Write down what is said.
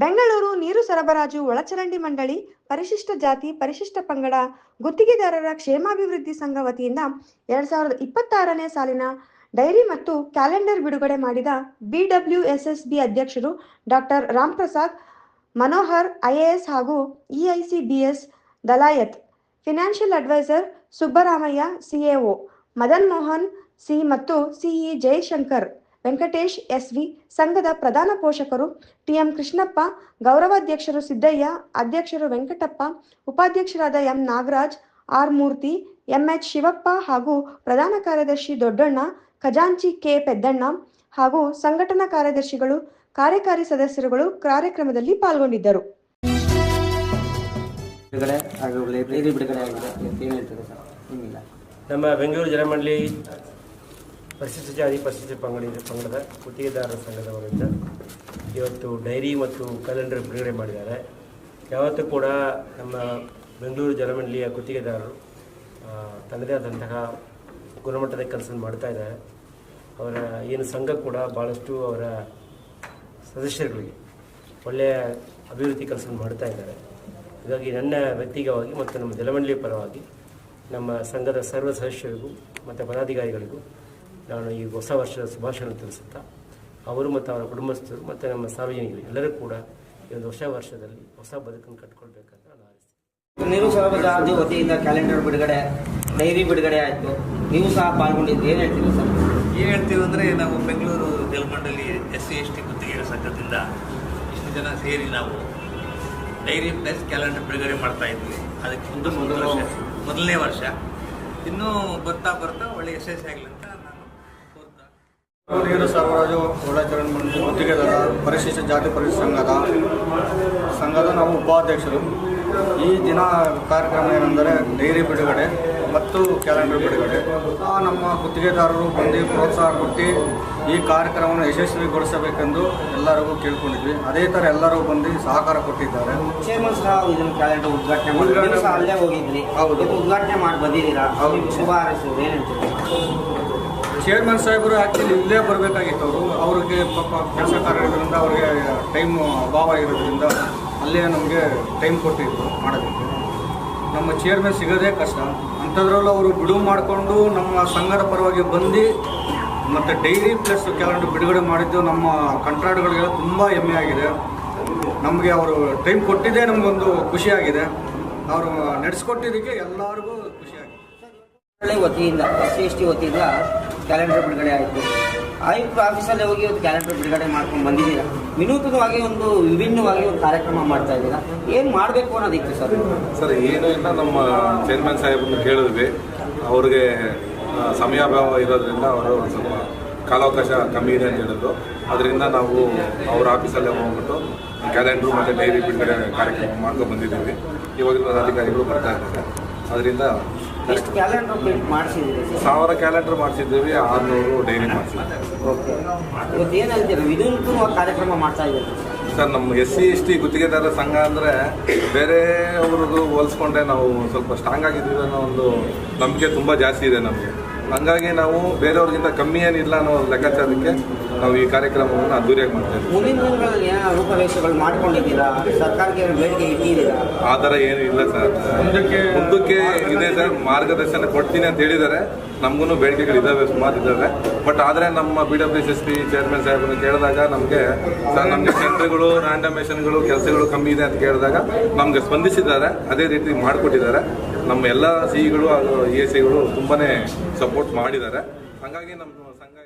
ಬೆಂಗಳೂರು ನೀರು ಸರಬರಾಜು ಒಳಚರಂಡಿ ಮಂಡಳಿ, ಪರಿಶಿಷ್ಟ ಜಾತಿ, ಪರಿಶಿಷ್ಟ ಪಂಗಡ, ಗುತ್ತಿಗೆದಾರರ ಕ್ಷೇಮಾಭಿವೃದ್ಧಿ ಸಂಘ ವತಿಯಿಂದ ಎರಡ್ ಸಾವಿರದ ಇಪ್ಪತ್ತಾರನೇ ಸಾಲಿನ ಡೈರಿ ಮತ್ತು ಕ್ಯಾಲೆಂಡರ್ ಬಿಡುಗಡೆ ಮಾಡಿದ ಬಿಡಬ್ಲ್ಯೂಎಸ್ಎಸ್ಬಿ ಅಧ್ಯಕ್ಷರು ಡಾಕ್ಟರ್ ರಾಮ್ಪ್ರಸಾದ್ ಮನೋಹರ್ ಐಎಎಸ್ ಹಾಗೂ EICBS Dalayat, financial adviser Subbaramaiah CAO Madan Mohan, C ಮತ್ತು ಸಿಇ ಜಯಶಂಕರ್ ವೆಂಕಟೇಶ್ ಎಸ್ವಿ ಸಂಘದ ಪ್ರಧಾನ ಪೋಷಕರು ಟಿಎಂ ಕೃಷ್ಣಪ್ಪ ಗೌರವಾಧ್ಯಕ್ಷರು ಸಿದ್ದಯ್ಯ ಅಧ್ಯಕ್ಷರು ವೆಂಕಟಪ್ಪ ಉಪಾಧ್ಯಕ್ಷರಾದ M Nagaraj R Murthy MH Shivappa ಹಾಗೂ ಪ್ರಧಾನ ಕಾರ್ಯದರ್ಶಿ ದೊಡ್ಡಣ್ಣ ಖಜಾಂಚಿ ಕೆ ಪೆದ್ದಣ್ಣ ಹಾಗೂ ಸಂಘಟನಾ ಕಾರ್ಯದರ್ಶಿಗಳು ಕಾರ್ಯಕಾರಿ ಸದಸ್ಯರುಗಳು ಕಾರ್ಯಕ್ರಮದಲ್ಲಿ ಪಾಲ್ಗೊಂಡಿದ್ದರು. ನಮ್ಮ ಬೆಂಗಳೂರು ಜನಮಂಡಳಿ ಪರಿಶಿಷ್ಟ ಜಾತಿ ಪರಿಶಿಷ್ಟ ಪಂಗಡ ಪಂಗಡದ ಗುತ್ತಿಗೆದಾರರ ಸಂಘದವರಿಂದ ಇವತ್ತು ಡೈರಿ ಮತ್ತು ಕ್ಯಾಲೆಂಡರ್ ಬಿಡುಗಡೆ ಮಾಡಿದ್ದಾರೆ. ಯಾವತ್ತೂ ಕೂಡ ನಮ್ಮ ಬೆಂಗಳೂರು ಜಲಮಂಡಳಿಯ ಗುತ್ತಿಗೆದಾರರು ತನ್ನದೇ ಆದಂತಹ ಗುಣಮಟ್ಟದ ಕೆಲಸ ಮಾಡ್ತಾ ಇದ್ದಾರೆ. ಅವರ ಏನು ಸಂಘ ಕೂಡ ಭಾಳಷ್ಟು ಅವರ ಸದಸ್ಯರುಗಳಿಗೆ ಒಳ್ಳೆಯ ಅಭಿವೃದ್ಧಿ ಕೆಲಸ ಮಾಡ್ತಾ ಇದ್ದಾರೆ. ಹೀಗಾಗಿ ನನ್ನ ವ್ಯಕ್ತಿಗವಾಗಿ ಮತ್ತು ನಮ್ಮ ಜಲಮಂಡಳಿಯ ಪರವಾಗಿ ನಮ್ಮ ಸಂಘದ ಸರ್ವ ಸದಸ್ಯರಿಗೂ ಮತ್ತು ಪದಾಧಿಕಾರಿಗಳಿಗೂ ನಾನು ಈ ಹೊಸ ವರ್ಷದ ಶುಭಾಶಯ ತಿಳಿಸುತ್ತಾ ಅವರು ಮತ್ತು ಅವರ ಕುಟುಂಬಸ್ಥರು ಮತ್ತು ನಮ್ಮ ಸಾರ್ವಜನಿಕರು ಎಲ್ಲರೂ ಕೂಡ ಈ ಒಂದು ಹೊಸ ವರ್ಷದಲ್ಲಿ ಹೊಸ ಬದುಕನ್ನು ಕಟ್ಕೊಳ್ಬೇಕಂತ ನಾನು ಹಾರೈಸ್ತೀನಿ ನೀರು ಸರಬರಾಜು ವತಿಯಿಂದ ಕ್ಯಾಲೆಂಡರ್ ಬಿಡುಗಡೆ ಡೈರಿ ಬಿಡುಗಡೆ ಆಯಿತು. ನೀವು ಸಹ ಪಾಲ್ಗೊಂಡಿದ್ದು ಏನು ಹೇಳ್ತೀವಿ ಸರ್? ಏನು ಹೇಳ್ತೀವಿ ಅಂದರೆ ನಾವು Bengaluru Jalamandali S C S T ಗುತ್ತಿಗೆ ಸಂಘದಿಂದ ಇಷ್ಟು ಜನ ಸೇರಿ ನಾವು ಡೈರಿ ಪ್ಲಸ್ ಕ್ಯಾಲೆಂಡರ್ ಬಿಡುಗಡೆ ಮಾಡ್ತಾ ಇದ್ವಿ. ಅದಕ್ಕೆ ಮುಂದೆ ಒಂದು ವರ್ಷ. ಮೊದಲನೇ ವರ್ಷ. ಇನ್ನೂ ಬರ್ತಾ ಬರ್ತಾ ಒಳ್ಳೆ ಯಶಸ್ವಿ ಆಗಲಿ ಅಂತ ನೀರು ಸರಬರಾಜು ಒಳಾಚರಣೆ ಮಂಡಳಿ ಗುತ್ತಿಗೆದಾರ ಪರಿಶಿಷ್ಟ ಜಾತಿ ಪರಿಶಿಷ್ಟ ಸಂಘದ. ಸಂಘದ ನಾವು ಉಪಾಧ್ಯಕ್ಷರು. ಈ ದಿನ ಕಾರ್ಯಕ್ರಮ ಏನೆಂದರೆ ಡೈರಿ ಬಿಡುಗಡೆ ಮತ್ತು ಕ್ಯಾಲೆಂಡರ್ ಬಿಡುಗಡೆ. ನಮ್ಮ ಗುತ್ತಿಗೆದಾರರು ಬಂದು ಪ್ರೋತ್ಸಾಹ ಕೊಟ್ಟು ಈ ಕಾರ್ಯಕ್ರಮವನ್ನು ಯಶಸ್ವಿಗೊಳಿಸಬೇಕೆಂದು ಎಲ್ಲರಿಗೂ ಕೇಳ್ಕೊಂಡಿದ್ವಿ. ಅದೇ ಥರ ಎಲ್ಲರೂ ಬಂದು ಸಹಕಾರ ಕೊಟ್ಟಿದ್ದಾರೆ. ಚೇರ್ಮನ್ ಸಹ ಇದನ್ನು ಕ್ಯಾಲೆಂಡರ್ ಉದ್ಘಾಟನೆ ಮಾಡಿ. ಅಲ್ಲೇ ಹೋಗಿದ್ರಿ. ಹೌದು. ಉದ್ಘಾಟನೆ ಮಾಡಿ ಬಂದಿದ್ದೀರಾ? ಅವ್ರಿಗೆ ಶುಭ ಹಾರೈಸೋದು ಏನು ಹೇಳ್ತೀರಿ? ಚೇರ್ಮನ್ ಸಾಹೇಬರು ಆ್ಯಕ್ಚುಲಿ ಇಲ್ಲೇ ಬರಬೇಕಾಗಿತ್ತು ಅವರು. ಅವ್ರಿಗೆ ಪಾಪ ಕೆಲಸ ಕಾರ್ಯಗಳಿಂದ ಅವ್ರಿಗೆ ಟೈಮ್ ಅಭಾವ ಇರೋದ್ರಿಂದ ಅಲ್ಲೇ ನಮಗೆ ಟೈಮ್ ಕೊಟ್ಟಿದ್ರು ಮಾಡೋದಕ್ಕೆ. ನಮ್ಮ ಚೇರ್ಮನ್ ಸಿಗೋದೇ ಕಷ್ಟ. ಅಂಥದ್ರಲ್ಲೂ ಅವರು ಬಿಡುವು ಮಾಡಿಕೊಂಡು ನಮ್ಮ ಸಂಘದ ಪರವಾಗಿ ಬಂದು ಮತ್ತು ಡೈಲಿ ಪ್ಲಸ್ ಕ್ಯಾಲೆಂಡರ್ ಬಿಡುಗಡೆ ಮಾಡಿದ್ದು ನಮ್ಮ ಕಂಟ್ರಾಕ್ಟ್ಗಳಿಗೆಲ್ಲ ತುಂಬ ಹೆಮ್ಮೆ ಆಗಿದೆ. ನಮಗೆ ಅವರು ಟೈಮ್ ಕೊಟ್ಟಿದ್ದೇ ನಮಗೊಂದು ಖುಷಿಯಾಗಿದೆ ಅವರು ನಡೆಸ್ಕೊಟ್ಟಿದ್ದಕ್ಕೆ ಎಲ್ಲರಿಗೂ ಖುಷಿಯಾಗಿದೆ ವತಿಯಿಂದ, ಎಸ್ ಸಿ ಎಸ್ ಟಿ ವತಿಯಿಂದ ಕ್ಯಾಲೆಂಡರ್ ಬಿಡುಗಡೆ ಆಯಿತು. ಆಯುಕ್ತ ಆಫೀಸಲ್ಲೇ ಹೋಗಿ ಒಂದು ಕ್ಯಾಲೆಂಡರ್ ಬಿಡುಗಡೆ ಮಾಡ್ಕೊಂಡು ಬಂದಿದ್ದೀರಾ? ವಿನೂತನವಾಗಿ ಒಂದು ವಿಭಿನ್ನವಾಗಿ ಒಂದು ಕಾರ್ಯಕ್ರಮ ಮಾಡ್ತಾ ಇದ್ದೀರಾ? ಏನು ಮಾಡಬೇಕು ಅನ್ನೋದಿತ್ತು ಸರ್? ಸರ್, ಏನು ಇಲ್ಲ, ನಮ್ಮ ಚೇರ್ಮನ್ ಸಾಹೇಬನ್ನು ಕೇಳಿದ್ವಿ. ಅವ್ರಿಗೆ ಸಮಯಾಭಾವ ಇರೋದ್ರಿಂದ ಅವರು ಸ್ವಲ್ಪ ಕಾಲಾವಕಾಶ ಕಮ್ಮಿ ಇದೆ ಅಂತ ಹೇಳಿದ್ರು. ಅದರಿಂದ ನಾವು ಅವ್ರ ಆಫೀಸಲ್ಲೇ ಹೋಗ್ಬಿಟ್ಟು ಕ್ಯಾಲೆಂಡ್ರು ಮತ್ತು ಡೈರಿ ಬಿಡುಗಡೆ ಕಾರ್ಯಕ್ರಮ ಮಾಡ್ಕೊಂಡು ಬಂದಿದ್ದೀವಿ. ಇವಾಗಿನ ಅಧಿಕಾರಿಗಳು ಬರ್ತಾ ಇದ್ದಾರೆ. ಅದರಿಂದ ಎಷ್ಟು ಕ್ಯಾಲೆಂಡರ್ ಪ್ರಿಂಟ್ ಮಾಡಿಸಿದ್ದೀರಿ ಸರ್ ಸಾವಿರ ಕ್ಯಾಲೆಂಡರ್ ಮಾಡಿಸಿದ್ದೀವಿ ಆರುನೂರು ಡೈಲಿ ಮಾಡಿಸಿದ್ದೀವಿ. ಓಕೆ. ಇವತ್ತು ಏನು ಹೇಳ್ತೀರಾ? ವಿನೂತನವಾಗಿ ಕಾರ್ಯಕ್ರಮ ಮಾಡ್ತಾ ಇದ್ದೀರಿ. ಸರ್ ನಮ್ಮ ಎಸ್ ಸಿ ಎಸ್ ಟಿ ಗುತ್ತಿಗೆದಾರರ ಸಂಘ ಅಂದರೆ ಬೇರೆ ಅವ್ರದ್ದು ಹೋಲಿಸ್ಕೊಂಡೆ ನಾವು ಸ್ವಲ್ಪ ಸ್ಟ್ರಾಂಗ್ ಆಗಿದ್ದೀವಿ ಅನ್ನೋ ಒಂದು ನಂಬಿಕೆ ತುಂಬ ಜಾಸ್ತಿ ಇದೆ ನಮಗೆ. ಹಂಗಾಗಿ ನಾವು ಬೇರೆಯವ್ರಿಗಿಂತ ಕಮ್ಮಿ ಏನಿಲ್ಲ ಅನ್ನೋ ಒಂದು ಲೆಕ್ಕಾಚಾರಕ್ಕೆ ನಾವು ಈ ಕಾರ್ಯಕ್ರಮವನ್ನು ಅದ್ದೂರಿಯಾಗಿ ಮಾಡ್ತಾ ಇದ್ದೀವಿ. ಮುಂದಿನ ದಿನಗಳಲ್ಲಿ ಏನಾದ್ರು ರೂಪರೇಷೆಗಳು ಮಾಡ್ಕೊಂಡಿದ್ದೀರಾ? ಸರ್ಕಾರಕ್ಕೆ ಏನಾದ್ರು ಬೇಡಿಕೆ ಇಟ್ಟಿದ್ದೀರಾ? ಆ ಥರ ಏನು ಇಲ್ಲ ಸರ್. ಮುಂದಕ್ಕೆ ಮುಂದಕ್ಕೆ ಇದೆ ಸರ್. ಮಾರ್ಗದರ್ಶನ ಕೊಡ್ತೀನಿ ಅಂತ ಹೇಳಿದ್ದಾರೆ. ನಮಗೂ ಬೇಡಿಕೆಗಳು ಇದ್ದಾವೆ ಸುಮಾರು ಇದ್ದಾವೆ. ಬಟ್ ಆದರೆ ನಮ್ಮ B W S S P chairman ಸಾಹೇಬನ್ನು ಕೇಳಿದಾಗ ನಮಗೆ ಸರ್ ನಮಗೆ ಸೆಂಟ್ರ್ಗಳು ರ್ಯಾಂಡಮೇಷನ್ಗಳು ಕೆಲಸಗಳು ಕಮ್ಮಿ ಇದೆ ಅಂತ ಕೇಳಿದಾಗ ನಮಗೆ ಸ್ಪಂದಿಸಿದ್ದಾರೆ. ಅದೇ ರೀತಿ ಮಾಡಿಕೊಟ್ಟಿದ್ದಾರೆ. ನಮ್ಮ ಎಲ್ಲ ಸಿಗಳು ಹಾಗೂ ಇ ಎಸ್ ಸಿಗಳು ತುಂಬಾ ಸಪೋರ್ಟ್ ಮಾಡಿದ್ದಾರೆ. ಹಾಗಾಗಿ ನಮ್ಮ ಸಂಘ